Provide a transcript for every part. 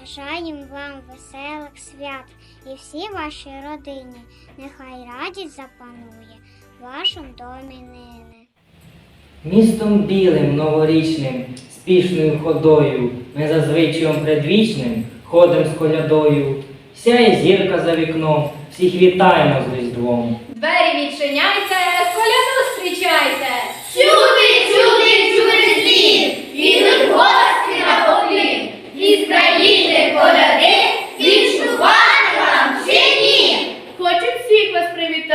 Бажаємо вам веселих свят і всій вашій родині. Нехай радість запанує в вашому домі нині. Містом білим, новорічним, спішною ходою, ми за звичаєм предвічним ходим з колядою. Сяє зірка за вікном, всіх вітаємо з Різдвом. Двері відчиняйте,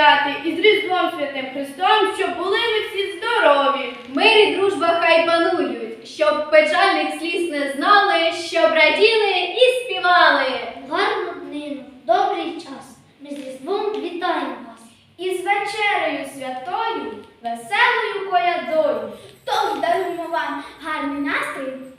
привітати із Різдвом Святим Христом, щоб були ви всі здорові. Мир і дружба хай панують, щоб печальних сліз не знали, щоб раділи і співали. Гарну днину, добрий час. Ми з Різдвом вітаємо вас. І з вечерею святою, веселою колядою. Тож даруємо вам гарний настрій